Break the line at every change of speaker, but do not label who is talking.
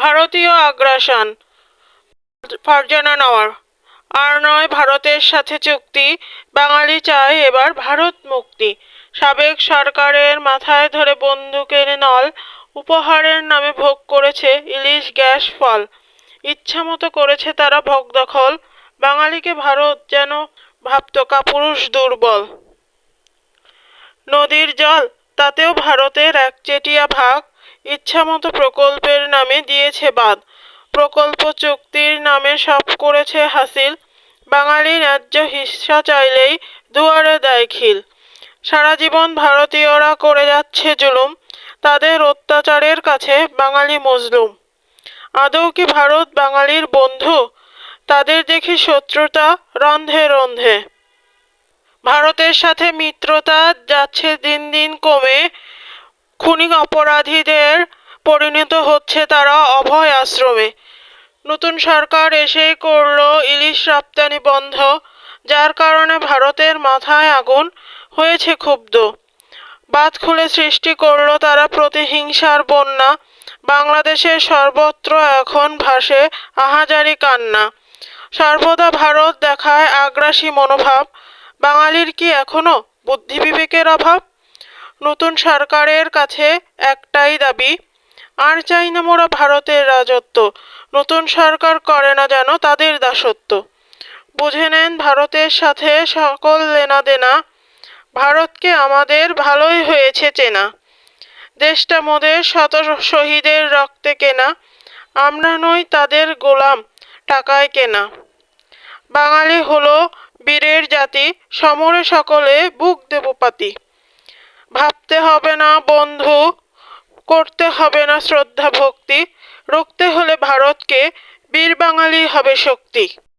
ভারতীয় আগ্রাসন। ফারজানা নেওয়ার আর নয়, ভারতের সাথে চুক্তি। বাঙালি চায় এবার ভারত মুক্তি। সাবেক সরকারের মাথায় ধরে বন্দুকের নল উপহারের নামে ভোগ করেছে ইলিশ গ্যাস ফল। ইচ্ছামতো করেছে তারা ভোগ দখল। বাঙালিকে ভারত যেন ভাবত কাপুরুষ দুর্বল। নদীর জল, তাতেও ভারতের একচেটিয়া ভাগ ইচ্ছামতো প্রকল্পের নামে দিয়েছে বাদ প্রকল্প চুক্তির নামে সব করেছে হাসিল। বাঙালি ন্যায্য হিস্সা চাইলেই দুয়ারে দেয় খিল। সারা জীবন ভারতীয়রা করে যাচ্ছে জুলুম। তাদের অত্যাচারের কাছে বাঙালি মজলুম। আদৌ কি ভারত বাঙালির বন্ধু? তাদের দেখি শত্রুতা রন্ধে রন্ধে। ভারতের সাথে মিত্রতা যাচ্ছে দিন দিন কমে। খুনি অপরাধীদের পরিণত হচ্ছে তারা অভয় আশ্রমে। নতুন সরকার এসেই করল ইলিশ রপ্তানি বন্ধ, যার কারণে ভারতের মাথায় আগুন হয়েছে ক্ষুব্ধ। বাদ খুলে সৃষ্টি করল তারা প্রতিহিংসার বন্যা। বাংলাদেশের সর্বত্র এখন ভাসে আহাজারি কান্না। সর্বদা ভারত দেখায় আগ্রাসী মনোভাব। বাঙালির কি এখনও বুদ্ধি বিবেকের অভাব? নতুন সরকারের কাছে একটাই দাবি, আর চাই না মোরা ভারতের রাজত্ব। নতুন সরকার করে না যেন তাদের দাসত্ব। বুঝে নেন, ভারতের সাথে সকল লেনা দেনা ভারতকে আমাদের ভালোই হয়েছে চেনা। দেশটা মোদের শত শহীদের রক্তে কেনা, আমরা নই তাদের গোলাম টাকায় কেনা। বাঙালি হলো বীরের জাতি, সমরে সকলে বুক দেব পাতি। ভাবতে হবে না বন্ধু, করতে হবে না শ্রদ্ধা ভক্তি রুখতে হলে ভারতকে বীর বাঙালি হবে শক্তি।